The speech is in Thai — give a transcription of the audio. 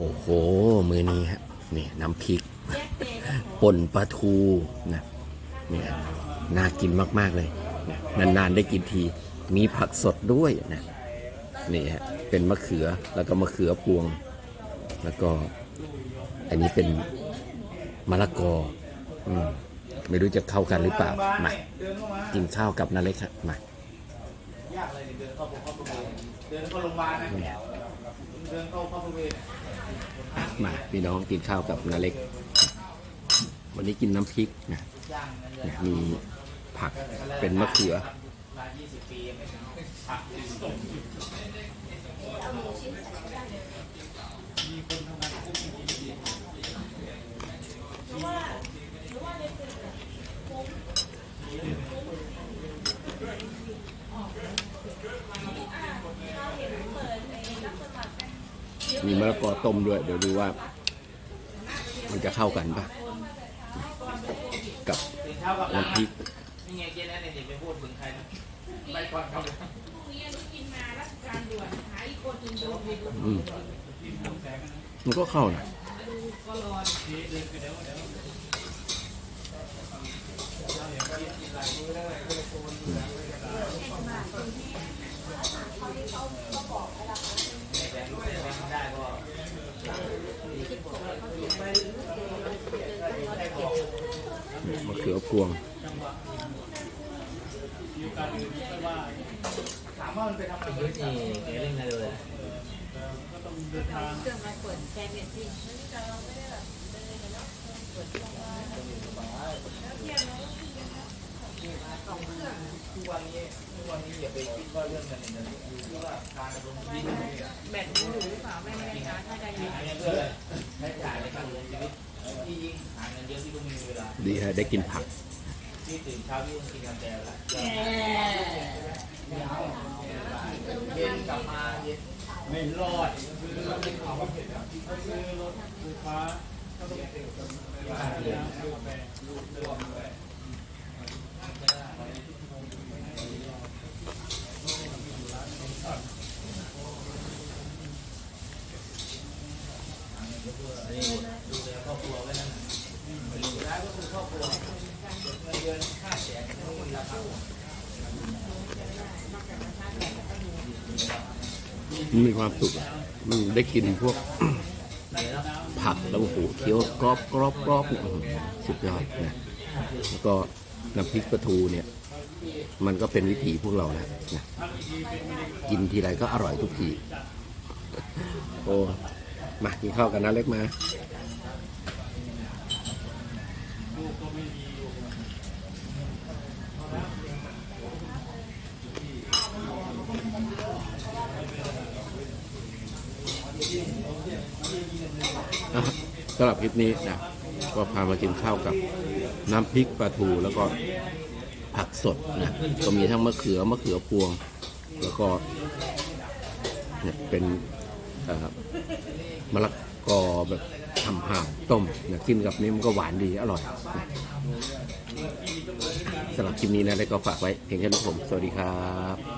โอ้โห มือนี้ฮะนี่น้ำพริก ป่นปลาทูนะเนี่ยน่ากินมาก ๆ เลยนะนานๆ ได้กินที มีผักสดด้วยนะนี่ฮะเป็นมะเขือแล้วก็มะเขือพวง แล้วก็ อันนี้เป็นมะละกออืมไม่รู้จะเข้ากันหรือเปล่า มา กินข้าวกับนาเล็กครับมา ยากเลยเดินเข้าเข้าประเวณเดินเข้าโรงพยาบาลนะ มาพี่น้องกินข้าวกับนาเล็ก วันนี้กินน้ำพริกนะย่างนั่นเลยนะมีผักเป็นมะเขือ มีมะละกอต้มด้วย เดี๋ยวดูว่า มันจะเข้ากันปะกับนเช้ากับน้ำพริกนี่ไงเจ๊นั่นเนี่ยไปพูดถึงใครนะไปก่อนเขาเลยพรุ่งนี้อนุกินมาราชการด่วนหาอีกคนหนึ่งโดนไปดูอืมมันก็เข้านะ ก็รอ แต่รู้แต่ไม่ได้ก็ มะเขือพวงถามว่ามันไปทำอะไรนี่เล่นอะไรเลยเครื่องมาเปิดแกงเน็ตที่ทุกวันนี้ทุกวันนี้อย่าไปคิดว่าเรื่องเงินเนี่อยู่ที่ว่าการดำรงชีวิตเนี่ยแบตมันอยู่หรือเปล่าไม่แน่ใจถ้าได้ยินหาเงินเพื่ออะไรใช้จ่ายในการดำรงชีวิตที่ยิ่ง ดีฮะได้กินผักที่ตื่นเช้าที่กินกาแฟละเย็นกลับมาเย็นไม่รอดคือมันเป็นของเผ็ดคือรถไฟฟ้าก็ต้องเติมกาแฟรวมด้วยดูแลครอบครัวไว้นั่นายก็คือครอบครัวเงินเดือนค่าแสนไม่มีราคามีความสุขอะมันได้กินพวก ผักแล้วโอ้โหเคี้ยวกรอบกรอบกรอบอื้อหือสุดยอดนะแล้วก็น้ำพริกปลาทูเนี่ย มันก็เป็นวิถีพวกเราแล้วนะกินทีไรก็อร่อยทุกที โอ้มากินข้าวกันนะเล็กมา สำหรับคลิปนี้นะก็พามากินข้าวกับน้ำพริกปลาทูแล้วก็ผักสดนะก็มีทั้งมะเขือมะเขือพวง แล้วก็เนี่ยเป็นมะละกอแบบทำห่ามต้มนะกินกับนี้มันก็หวานดีอร่อยนะสำหรับคลิปนี้นะแล้วก็ฝากไว้เพียงแค่นี้ผม สวัสดีครับ